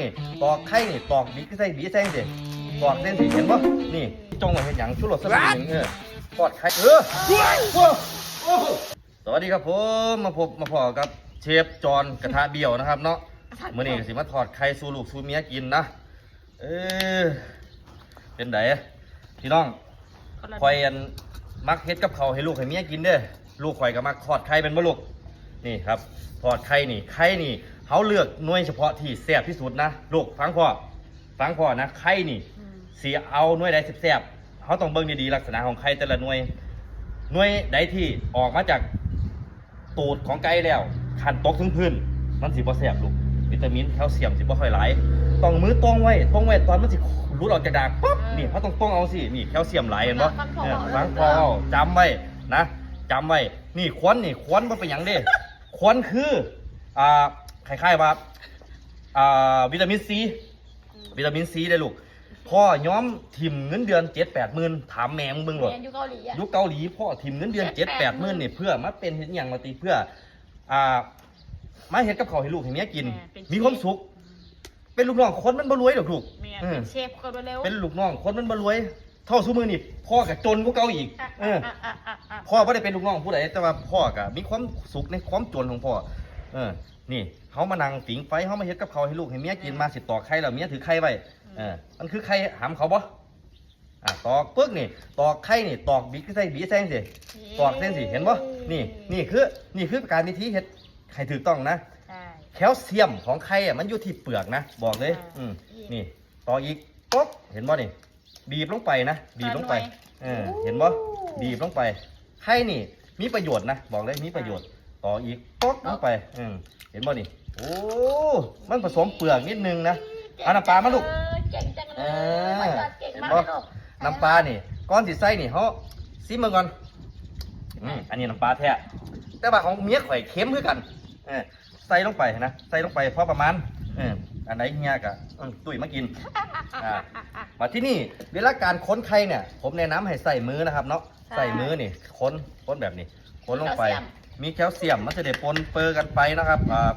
นี่ตอกไข่นี่ตอกบีก็ใส่บีใส่สิตอกเส้นสิเห็นปะนี่จงไว้เห็นหยังชุดรสสลัดหนึ่งเออทอดไข่เออสวัสดีครับผมมาพบมาพอกับเชฟจอนกระทะเบี้ยวนะครับเนาะมื่อนี้ก็สิมาทอดไข่สู่ลูกสู่เมียกินนะเออเป็นไดพี่น้องคอยอันมักเฮ็ดกับเขาวให้ลูกให้เมียกินเด้อลูกข่อยก็มักทอดไข่เป็นบ่ลูกนี่ครับทอดไข่นี่ไข่นี่ เขาเลือกหน่วยเฉพาะที่แซ่บที่สุดนะลูกฟังพ่อฟังพ่อนะไข่นี่สีเอาหน่วยใดแซ่บๆเขาต้องเบิ่งดีๆลักษณะของไข่แต่ละหน่วยหน่วยใดที่ออกมาจากตูดของไก่แล้วขันตกถึงพื้นมันสิบ่แซ่บลูกวิตามินแคลเซียมสิบ่ค่อยหลายต้องมือตรงไว้ตรงไว้ตอนมันสิรุดออกจากดากปั๊บนี่เขาต้องตรงเอาสินี่แคลเซียมหลายเห็นบ่ฟังพอเนี่ยเว้าฟังพอเว้าจำไว้นะจำไว้นี่ควันนี่ควันมันเป็นหยังเด้ควันคืออ่า คล้ายๆว่าอ่าวิตามินซีวิตามินซีได้ลูกพ่อย้อมทิมเงินเดือนเจ็ดแปดหมื่นถามแม่มึงเบิ่งหลดเรียนอยู่เกาหลีอะยุคเกาหลีพ่อทิมเงินเดือนเจ็ดแปดหมื่นนี่เพื่อมาเป็นเห็นอย่างมาตีเพื่ออ่ามาเห็ดกับเขาวให้ลูกให้เมียกิน แม่เป็นเชฟมีความสุข เป็นลูกน้องคนมันบ่รวยหรอกลูก แม่เออ เป็นเชฟคนเร็วเป็นลูกน้องคนมันบ่รวย เท่าซุมือนี่พ่อกับจนกว่าเก่าอีกอะเออ อะอะอะอะพ่อไม่ได้เป็นลูกน้องผู้ใดแต่ว่าพ่อก็มีความสุขในความจนของพ่อ เออ นี่ เขามานั่งฝิงไฟเขามาเฮ็ดกับเขาวให้ลูกให้เมียกินมาสิตอกไข่แล้วเมียถือไข่ไว้เออมันคือไข่หำเขาบ่อะตอกปึ๊กนี่ ตอกไข่นี่ ตอกบีก็ใส่บีใส่สิตอกเส้นสิเห็นบ่นี่นี่คือนี่คือการวิธีเฮ็ดไข่ถูกต้องนะ ใช่ แคลเซียมของไข่อะมันอยู่ที่เปลือกนะ บอกเลย อ่าอืมอีกนี่ต่ออีกป๊อกเห็นบ่นี่บีบลงไปนะบีบลงไปเออเห็นบ่บีบลงไปไข่นี่ มีประโยชน์นะ บอกเลยมีประโยชน์ ต่ออีกป๊อกลงไปอืมเห็นบ่นี่ โอ้ มันผสมเปลือกนิดนึงนะ เอาน้ำปลามาลูก เก่งจังเลเอยอไม่ยอดเก่งมากเห็นบ่เลยลูกน้ำปลานี่ก้อนสิใส่นี่เขาซิมเบิ่งก่อนอืมอันนี้น้ำปลาแท้ แต่ว่าของเมียข่อยเค็มคือกัน เออใส่ลงไปนะ ใส่ลงไปพอประมาณ เอออันไหนเฮียกะอืมตุ้ยมากิน อ่า มาที่นี่เวลาการค้นไข่เนี่ย ผมแนะนำให้ใส่มือนะครับเนาะ ใส่มือนี่ ค้น ค้นแบบนี้ ค้นลงไปมี แคลเซียมมันจะได้ปนเปื้อกันไปนะครับอ่า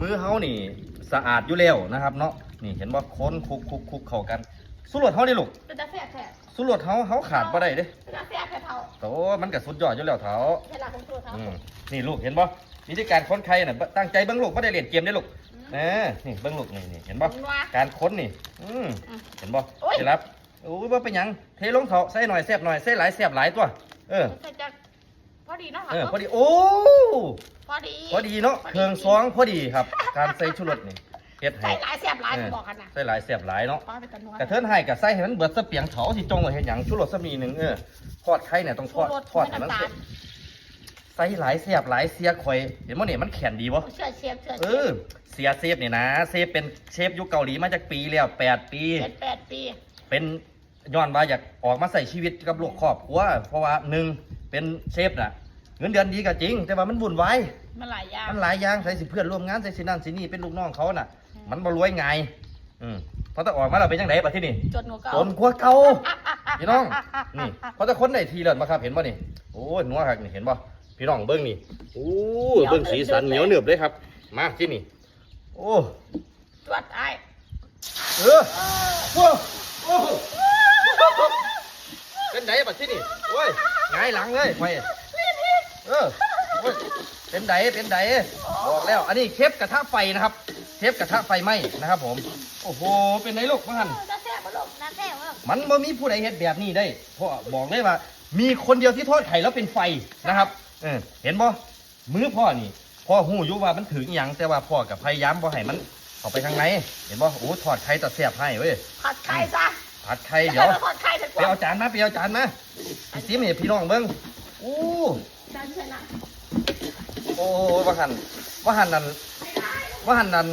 มือเฮานี่สะอาดอยู่แล้วนะครับเนาะนี่เห็นว่าค้นคลุกคลุกคลุกเข้ากันสุรวดเฮาดิลูกเป็นตาแซ่บแท้สุรวดเฮาเฮาขาดบ่ได้เด้เป็นตาแซ่บแท้เท่าโตมันก็สุดยอดอยู่แล้วเถาเวลาของตัวเท่าอืมนี่ลูกเห็นบ่วิธีการค้นไข่น่ะตั้งใจเบิ่งลูกบ่ได้เล่นเกมเด้ลูกเออนี่เบิ่งลูกนี่นี่เห็นบ่นัวการค้นนี่อืมอืมเห็นบ่โอ้ยได้รับโอ้ยบ่เป็นหยังเทลงเถาใส่หน่อยแซ่บหน่อยใส่หลายแซ่บหลายตัว เออมันจะพ อดีเนาะเออพอดีโอ้พอดีพอดีเนาะเครื่องซองพอดีครับ การใส่ชูรสนี่เฮ็ดใส่ให้หลายแซ่บหลายเออบอกกันนะใส่หลายแซ่บหลายเนาะป้าเป็นตะนัวกระเทินให้กับใส่ให้มันเบิดสะเปียงเถาสิจงไว้เฮ็ดหยังชูรสสมีหนึงเออทอดไข่เนี่ยต้องทอดชูรสทอดให้มันน้ำตาลใส่หลายแซ่บหลายเสียข่อยเห็นบ่เนี่ยมันแข็งดีบ่เชื่อเชฟเชื่อเอเชอฟเสียเซฟนี่นะเซฟเป็นเชฟยุคเกาหลีมาจากปีแล้ว8ปีเจ็ดแปดปี เป็นย้อนว่าอยากออกมาใส่ชีวิตกับลูกครอบครัวเพราะว่าหนึ่งเป็นเชฟน่ะ เงินเดือนดีก็จริง แต่ว่ามันวุ่นวายมันหลายอย่างมันหลายอย่างใส่สิเพื่อนร่วมงานใส่สินั่นสินี่เป็นลูกน้องเขาน่ะ มันบ่รวยไงายอืมพอถ้าออกมาเราเป็นจังไดบัดที่นี่จนหัวเก่าจนกว่าเก่าพี่น้องนี่พอถ้าคนไหนทีเลิศมาครับเห็นป่ะนี่โอ้ยนัวครับนี่เห็นป่ะพี่น้องเบิ้งนี่โอ้ยเบิ้งสีสันเหนียวเหนือบเลยครับ มาที่นี่ โอ้ตรวจไอ้เออโอ้โอ้เป็นไดบัดที่นี่โอ้ยหงายหลังเลยไป เออโอ้ยเป็นไดเป็นไดบอกแล้ว อันนี้เคฟกระทะไฟนะครับ เคฟกระทะไฟไหม้นะครับ ผม โอ้โห เป็นไงลูกมาหัน น้าแซ่บมาลูกน้าแซ่บมาลูกมันบ่มีผู้ใดเฮ็ดแบบนี้ได้เพราะบอกเลยว่า มีคนเดียวที่ทอดไข่แล้วเป็นไฟนะครับเออเห็นบ่มือพ่อนี่พ่อหูอยู่ว่ามันถึงอหยังแต่ว่าพ่อกับพยายามบ่ให้มันเข้าไปข้างในเห็นบ่โอ้ทอดไข่ตัดแซ่บให้เว้ยผัดไข่ซะผัดไข่เดี๋ยว ผัดไข่สักไปกว่าเอาจานมาไปเอาจานมาพี่ซิมให้พี่น้องเบิ่งโอ้ จานชนะโอ้ว่าหันว่าหันนั่นว่าหันนั่น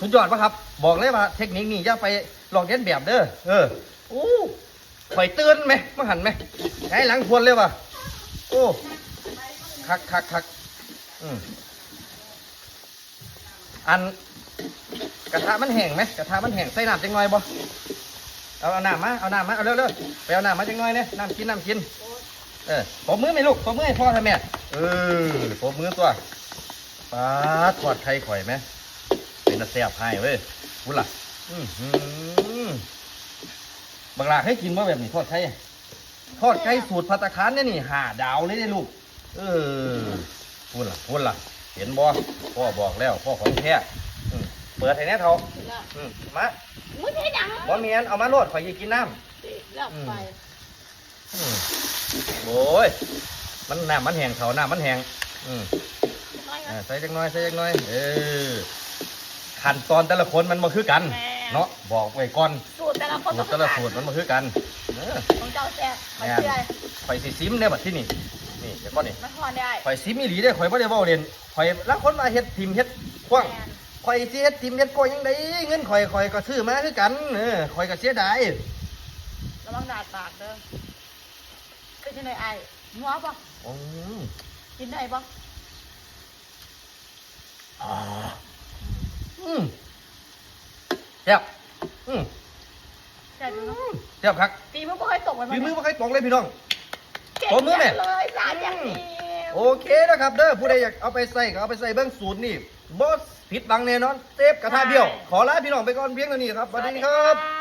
สุดยอดปะครับ บอกเลยว่า เทคนิคนี้อย่าไปลองเลียนแบบเด้อเออโอ้ข่อยเตือนไหมว่าหันไหมไงหลังพวนเลยว่ะโอ้คักคักคักอืมอันกระทะมันแห้งไหมกระทะมันแห้งใส่น้ำจังหน่อยบ่เอาเอาน้ำมาเอาน้ำมาเอาเร็วเร็วไปเอาน้ำมาจังหน่อยเนี่ยน้ำกินน้ำกิน เออปมมือไหมลูกปมมือให้พ่อทำแม่เออปมมือตัวปลาทอดไข่ข่อยไหมเป็นตะแซ่บให้เว้ยพูดล่ะอื้อหือบักหลาให้กินว่าแบบนี้ทอดไข่ทอดไข่สูตรพัตตาคารเนี่ยนี่หาดาวเลยได้ลูก เออพูดล่ะพูดล่ะ เห็นบ่พ่อบอกแล้ว พ่อของแท้อืมเปิดให้แน่เท่าแล้วอืมมามึงเฮ็ดหยังบ่เมียนเอามาโลดข่อยอยากกินน้ำแล้วไปอืม โอ้ย มันน้ำมันแห้งเขาน้ำมันแห้งอืมน้อยอ่าใส่จักหน้อยใส่จักหน้อย เออ ขั้นตอนแต่ละคนมันมาคือกันเนาะบอกไว้ก่อนสูตรแต่ละคนสูตรแต่ละสูตรมันมาคือกันเออของเจ้าแซ่บไปเชื่อข่อยสิซิมเนี่ยบัดที่นี่ นี่เดี๋ยวก่อนนี่มันพอได้ข่อยซิมอีหลีได้อข่อยบ่ได้เว้าเล่นข่อยละคนมาเฮ็ดทีมเฮ็ดกว้าง ข่อยสิเฮ็ดทีมเฮ็ดกว้างยังไดเงินข่อยข่อยก็ซื้อมาคือกันเออข่อยก็เสียดายระวังดาดปากเด้อ เป็นจังไดไอ้งัวปะอืมกินได้ปะอ่าอืมแซ่บอืมแซ่บอยู่เนาะแซ่บคักตีมือบ่เคยตกเลยฝีมือบ่ใครตกเลยพี่น้องเก่งตัวมือแม่เลยสามอย่างนี้โอเคนะครับเด้อผู้ใดอยากเอาไปใส่ก็เอาไปใส่เบื้องสูตรนี่บอสผิดบังแน่นอนเซฟกระทะเบี้ยว ขอลาพี่น้องไปก่อนเพียงเท่านี้ครับสวัสดีครับบ